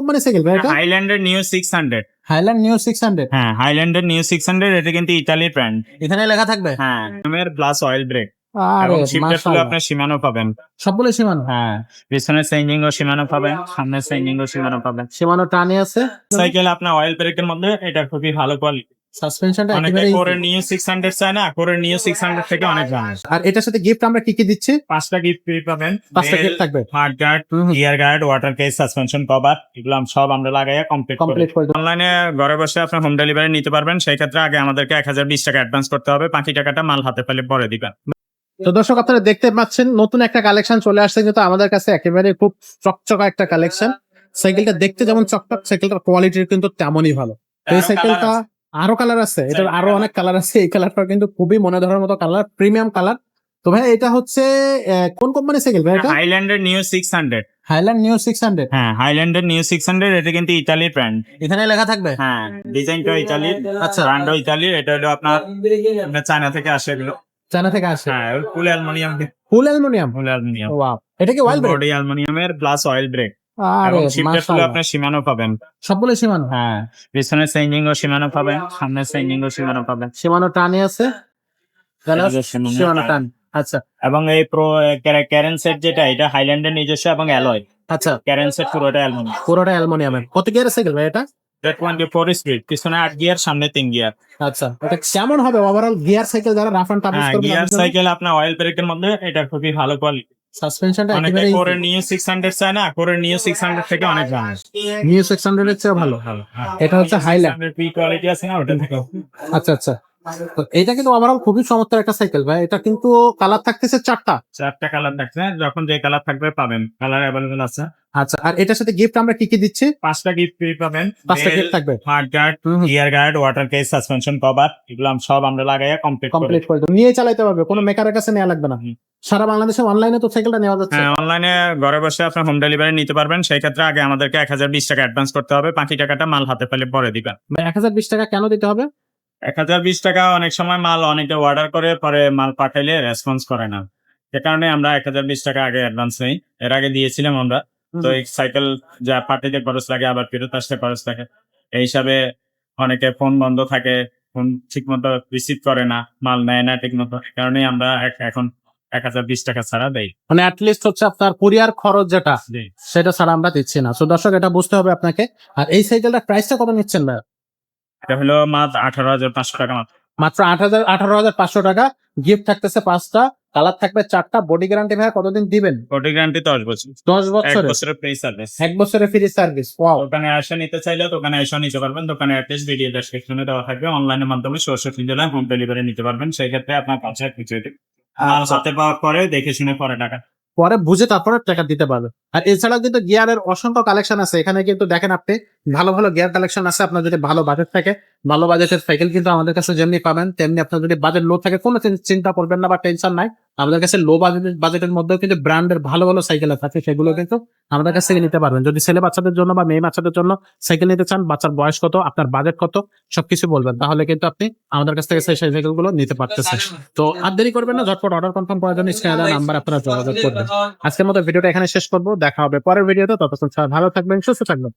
Company cycle ভাই এটা হাইল্যান্ডের new six hundred Highland new six hundred হ্যাঁ হাইল্যান্ডের নিউ সিক্স হান্ড্রেড এটা কিন্তু ইতালির ব্র্যান্ড এখানে লেখা থাকবে? হ্যাঁ এর প্লাস অয়েল ব্রেক এবং শিফটের আপনার সীমানো পাবেন। সবগুলো সীমানো হ্যাঁ পিছনের চেঞ্জিং ও সীমানো পাবেন সামনের চেঞ্জিং ও সীমানো পাবেন। সীমানো টানে আছে? সাইকেল আপনার অয়েল ব্রেকের মধ্যে এটা খুবই ভালো কোয়ালিটি সাসপেনশনটা অনেকে নিউ সিক্স হান্ড্রেড চায় না নিউ সিক্স হান্ড্রেড থেকে অনেক দাম আর এটার সাথে গিফট আমরা কি কি দিচ্ছি? পাঁচটা গিফট ফ্রি পাবেন। পাঁচটা গিফট থাকবে। Hard guard ear guard water case suspension cover এগুলো সব আমরা লাগাইয়া কমপ্লিট কমপ্লিট করে অনলাইনে ঘরে বসে আপনি হোম ডেলিভারি নিতে পারবেন। সেই ক্ষেত্রে আগে আমাদেরকে এক হাজার বিশ টাকা অ্যাডভান্স করতে হবে। বাকি টাকাটা মাল হাতে পেলে পরে দিবেন। তো দর্শক আপনারা দেখতে পাচ্ছেন নতুন একটা কালেকশন চলে আসছে কিন্তু আমাদের কাছে একেবারে খুব চকচকা একটা কালেকশন সাইকেলটা দেখতে যেমন চকচক সাইকেলটার কোয়ালিটি কিন্তু তেমনই ভালো। এই সাইকেলটা আরও কালার আছে। এটার আরও অনেক কালার আছে। এই কালারটা কিন্তু খুবই মনে ধরার মতো কালার প্রিমিয়াম কালার তো ভাই এটা হচ্ছে কোন কোম্পানির সাইকেল ভাই এটা? হাইল্যান্ডের new six hundred Highland new six hundred হ্যাঁ হাইল্যান্ডের নিউ সিক্স হান্ড্রেড এটা কিন্তু ইতালির ব্র্যান্ড এখানে লেখা থাকবে? হ্যাঁ ডিজাইনটা ইতালির আচ্ছা। ব্র্যান্ডও ইতালির এটা হলো আপনার চায়না থেকে আসে এগুলো। চায়না থেকে আসে। হ্যাঁ full aluminium. Full aluminium? Full aluminium. Wow এটা কি ওয়াইল্ড ব্রেক বডি অ্যালুমিনিয়ামের প্লাস অয়েল ব্রেক এবং আপনার সীমানো পাবেন। সবগুলো সীমানো? হ্যাঁ পিছনের ও সীমানো পাবেন সামনের ও সীমানো পাবেন। সীমানো টানে আছে? সীমানো টান। আচ্ছা। এবং এই প্রো ক্যারেন সেট যেটা এটা হাইল্যান্ডের নিজস্ব এবং অ্যালয় আচ্ছা। ক্যারেন সেট পুরোটা অ্যালুমিনিয়াম পুরোটা অ্যালুমিনিয়ামের কত গিয়ারের সাইকেল ভাই এটা? টোয়েন্টি ফোর স্পিড পিছনে আট গিয়ার সামনে তিন গিয়ার আচ্ছা এটা কেমন হবে? ওভারঅল গিয়ার সাইকেল যারা রাফ অ্যান্ড টাফ হ্যাঁ করবে গিয়ার সাইকেল আপনার অয়েল ব্রেকের মধ্যে এটা খুবই ভালো কোয়ালিটি সাসপেনশনটা অনেকে নিউ সিক্স হান্ড্রেড চায় না নিউ সিক্স হান্ড্রেড থেকে অনেক দাম নিউ 600 এর চেয়ে ভালো। এটা হচ্ছে হাইল্যান্ড পি কোয়ালিটি আছে না ওটা দেখো। আচ্ছা আচ্ছা। তো এটা কিন্তু ওভারঅল খুবই চমৎকার একটা সাইকেল ভাই। এটা কিন্তু কালার থাকতেছে চারটা। চারটা কালার থাকছে যখন যে কালার থাকবে পাবেন। কালার অ্যাভেলেবেল আছে। আচ্ছা আর এটার সাথে গিফট আমরা কি কি দিচ্ছি? পাঁচটা গিফট ফ্রি পাবেন। পাঁচটা গিফট থাকবে। Hard guard ear guard water case suspension cover এগুলো সব আমরা লাগাইয়া কমপ্লিট কমপ্লিট করে নিয়ে চালাতে পারবে কোনো মেকারের কাছে নেওয়া লাগবে না। সারা বাংলাদেশে অনলাইনে তো সাইকেলটা নেওয়া যাচ্ছে। হ্যাঁ অনলাইনে ঘরে বসে আপনি হোম ডেলিভারি নিতে পারবেন। সেই ক্ষেত্রে আগে আমাদেরকে এক হাজার বিশ টাকা অ্যাডভান্স করতে হবে। বাকি টাকাটা মাল হাতে পেলে পরে দিবেন। এক হাজার বিশ টাকা কেন দিতে হবে? এক হাজার বিশ টাকা অনেক সময় মাল অনেকে অর্ডার করে পরে মাল পাঠাইলে রেসপন্স করে না। যে কারণে আমরা এক হাজার বিশ টাকা আগে অ্যাডভান্স নেই এর আগে দিয়েছিলাম আমরা। তো এই সাইকেল যা পাঠাইতে খরচ লাগে আবার ফেরত আসতে খরচ থাকে এই হিসাবে অনেকে ফোন বন্ধ থাকে ফোন ঠিক মতো রিসিভ করে না মাল নেয় না ঠিক মতো এই কারণেই আমরা এখন এক হাজার বিশ টাকা ছাড়া দেই। মানে অ্যাটলিস্ট হচ্ছে আপনার কুরিয়ার খরচ যেটা। সেটা ছাড়া আমরা দিচ্ছি না। তো দর্শক এটা বুঝতে হবে আপনাকে। আর এই সাইকেলটার প্রাইসটা কত নিচ্ছেন ভাই এটা হলো মাত্র আঠারো হাজার পাঁচশো টাকা মাত্র। মাত্র আট হাজার আঠারো হাজার পাঁচশো টাকা। গিফট থাকতেছে পাঁচটা কালার থাকবে চারটা। বডি গ্যারান্টি ভাই কতদিন দিবেন? কোটি গ্যারান্টি দশ বছর। দশ এক বছরের। ফ্রি সার্ভিস এক বছরের ফ্রি সার্ভিস ওয়াও দোকানে এসে নিতে চাইলে দোকানে এসে নিতে পারবেন। দোকানে অ্যাড্রেস ভিডিও ডেসক্রিপশনে দেওয়া থাকবে। অনলাইনের মাধ্যমে সরাসরি জেলায় হোম ডেলিভারি নিতে পারবেন। সেই ক্ষেত্রে আপনার কাছে কিছু মাল হাতে পাওয়ার পরে দেখে শুনে পরে টাকা। পরে বুঝে তারপরে টাকা দিতে পারবে আর এছাড়াও কিন্তু গিয়ারের অসংখ্য কালেকশন আছে। এখানে কিন্তু দেখেন আপনি ভালো ভালো গিয়ার কালেকশন আছে, আপনার যদি ভালো বাজেট থাকে, ভালো বাজেটের সাইকেল কিন্তু আমাদের কাছে যেমনি পাবেন, তেমনি আপনার যদি বাজেট লো থাকে, কোনো চিন্তা করবেন না বা টেনশন নাই। আমাদের কাছে লো বাজেটের বাজেটের মধ্যেও কিন্তু ব্র্যান্ডের ভালো ভালো সাইকেল আছে, সেগুলো কিন্তু আমাদের কাছ থেকে নিতে পারবেন। যদি ছেলে বাচ্চাদের জন্য বা মেয়ে বাচ্চাদের জন্য সাইকেল নিতে চান, বাচ্চার বয়স কত, আপনার বাজেট কত, সবকিছু বলবেন। তাহলে কিন্তু আপনি আমাদের কাছ থেকে সেই সাইকেলগুলো নিতে পারতেছেন। তো আর দেরি করবেন না, ঝটপট অর্ডার কনফার্ম করার জন্য স্ক্রিনে নাম্বার আপনারা যোগাযোগ করবেন। আজকের মতো ভিডিওটা এখানে শেষ করব, দেখা হবে পরের ভিডিওতে ততক্ষণ ভালো থাকবেন, সুস্থ থাকবেন।